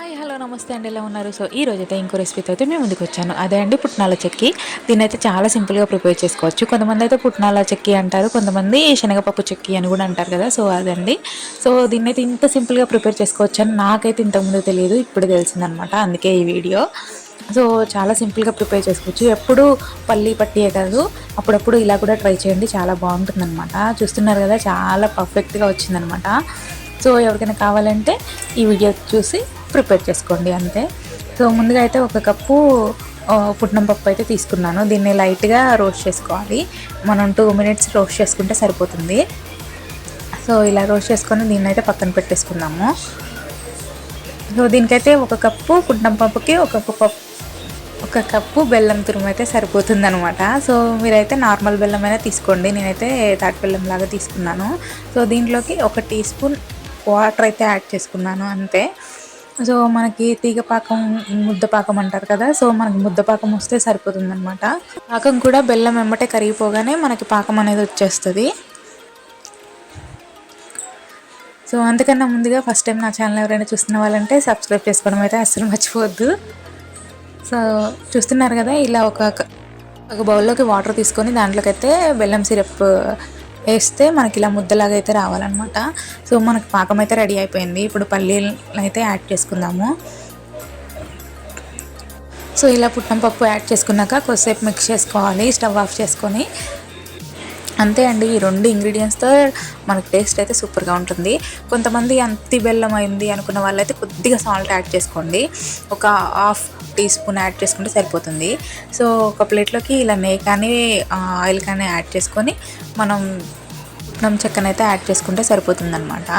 Hi hello నమస్తే అండి. ఎలా ఉన్నారు? సో ఈ రోజైతే ఇంకో రెసిపీతో అయితే మేము ముందుకు వచ్చాను. అదే అండి పుట్నాల చెక్కి. దీన్ని అయితే చాలా సింపుల్గా ప్రిపేర్ చేసుకోవచ్చు. కొంతమంది అయితే పుట్నాల చెక్కి అంటారు కొంతమంది శనగపప్పు చెక్కి అని కూడా అంటారు కదా. సో అదండి. సో దీన్ని అయితే ఇంత సింపుల్గా ప్రిపేర్ చేసుకోవచ్చు అని నాకైతే ఇంతకుముందు తెలియదు ఇప్పుడు తెలిసిందనమాట. అందుకే ఈ వీడియో. సో చాలా సింపుల్గా ప్రిపేర్ చేసుకోవచ్చు. ఎప్పుడు పల్లి పట్టియే కాదు. అప్పుడప్పుడు ఇలా కూడా ట్రై చేయండి. చాలా బాగుంటుందన్నమాట చూస్తున్నారు కదా చాలా పర్ఫెక్ట్గా వచ్చిందనమాట. సో ఎవరికైనా కావాలంటే ఈ వీడియో చూసి ప్రిపేర్ చేసుకోండి అంతే. సో ముందుగా అయితే ఒక కప్పు పుట్నం పప్పు అయితే తీసుకున్నాను. దీన్ని లైట్గా రోస్ట్ చేసుకోవాలి. మనం టూ మినిట్స్ రోస్ట్ చేసుకుంటే సరిపోతుంది. సో ఇలా రోస్ట్ చేసుకొని దీన్ని అయితే పక్కన పెట్టేసుకుందాము. సో దీనికైతే ఒక కప్పు పుట్నం పప్పుకి ఒక కప్పు ఒక కప్పు బెల్లం తురుము అయితే సరిపోతుంది అనమాట సో మీరైతే నార్మల్ బెల్లం అయినా తీసుకోండి. నేనైతే తాటి బెల్లం లాగా తీసుకున్నాను. సో దీంట్లోకి ఒక టీ స్పూన్ వాటర్ అయితే యాడ్ చేసుకున్నాను అంతే. సో మనకి తీగ పాకం ముద్ద పాకం అంటారు కదా సో మనకి ముద్ద పాకం వస్తే సరిపోతుంది అనమాట పాకం కూడా బెల్లం వెంబటే కరిగిపోగానే మనకి పాకం అనేది వచ్చేస్తుంది. సో అంతకన్నా ముందుగా ఫస్ట్ టైం నా ఛానల్ ఎవరైనా చూస్తున్న వాళ్ళంటే సబ్స్క్రైబ్ చేసుకోవడం అయితే అస్సలు మర్చిపోవద్దు. సో చూస్తున్నారు కదా ఇలా ఒక ఒక బౌల్లోకి వాటర్ తీసుకొని దాంట్లోకి అయితే బెల్లం సిరప్ వేస్తే మనకి ఇలా ముద్దలాగా అయితే రావాలన్నమాట. సో మనకి పాకం అయితే రెడీ అయిపోయింది. ఇప్పుడు పల్లీలు అయితే యాడ్ చేసుకుందాము. సో ఇలా పుట్నం పప్పు యాడ్ చేసుకున్నాక కొద్దిసేపు మిక్స్ చేసుకోవాలి. స్టవ్ ఆఫ్ చేసుకొని అంతే అండి ఈ రెండు ఇంగ్రీడియంట్స్తో మనకు టేస్ట్ అయితే సూపర్గా ఉంటుంది. కొంతమంది అంతి బెల్లం అయింది అనుకున్న వాళ్ళైతే కొద్దిగా సాల్ట్ యాడ్ చేసుకోండి. ఒక హాఫ్ టీ స్పూన్ యాడ్ చేసుకుంటే సరిపోతుంది. సో ఒక ప్లేట్లోకి ఇలా నెయ్యి కానీ ఆయిల్ కానీ యాడ్ చేసుకొని మనం పుట్నం చెక్కనైతే యాడ్ చేసుకుంటే సరిపోతుందన్నమాట.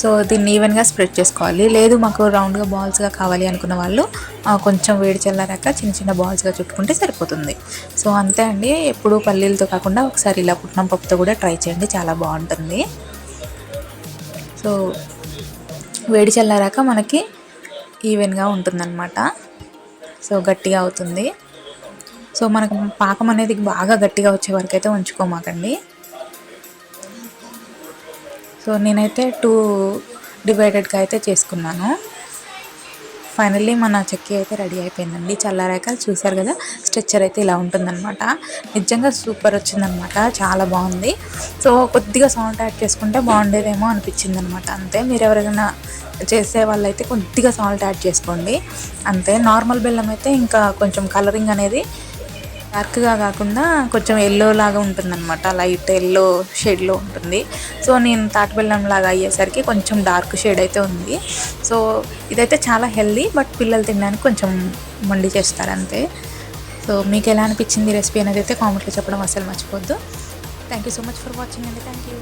సో దీన్ని ఈవెన్గా స్ప్రెడ్ చేసుకోవాలి. లేదు మాకు రౌండ్గా బాల్స్గా కావాలి అనుకున్న వాళ్ళు కొంచెం వేడి చల్లారాక చిన్న చిన్న బాల్స్గా చుట్టుకుంటే సరిపోతుంది. సో అంతే అండి. ఎప్పుడు పల్లీలతో కాకుండా ఒకసారి ఇలా పుట్నం పప్పుతో కూడా ట్రై చేయండి. చాలా బాగుంటుంది. సో వేడి చల్లారాక మనకి ఈవెన్గా ఉంటుందన్నమాట. సో గట్టిగా అవుతుంది. సో మనకు పాకం అనేది బాగా గట్టిగా వచ్చే వరకు అయితే ఉంచుకోమాకండి. సో నేనైతే టూ డివైడెడ్గా అయితే చేసుకున్నాను. ఫైనల్లీ మన చెక్కి అయితే రెడీ అయిపోయిందండి. చల్లారాక చూసారు కదా స్ట్రెచ్చర్ అయితే ఇలా ఉంటుందన్నమాట. నిజంగా సూపర్ వచ్చిందనమాట చాలా బాగుంది. సో కొద్దిగా సాల్ట్ యాడ్ చేసుకుంటే బాగుండేదేమో అనిపించింది అనమాట అంతే మీరు ఎవరైనా చేసే వాళ్ళైతే కొద్దిగా సాల్ట్ యాడ్ చేసుకోండి. అంతే నార్మల్ బెల్లం అయితే ఇంకా కొంచెం కలరింగ్ అనేది డార్క్గా కాకుండా కొంచెం ఎల్లో లాగా ఉంటుందన్నమాట. లైట్ ఎల్లో షేడ్లో ఉంటుంది. సో నేను తాటిబెల్లం లాగా అయ్యేసరికి కొంచెం డార్క్ షేడ్ అయితే ఉంది. సో ఇదైతే చాలా హెల్దీ బట్ పిల్లలు తినడానికి కొంచెం మండి చేస్తారు అంతే సో మీకు ఎలా అనిపించింది రెసిపీ అనేది అయితే కామెంట్లో చెప్పడం అసలు మర్చిపోద్దు thank you so much for watching అండి. Thank you.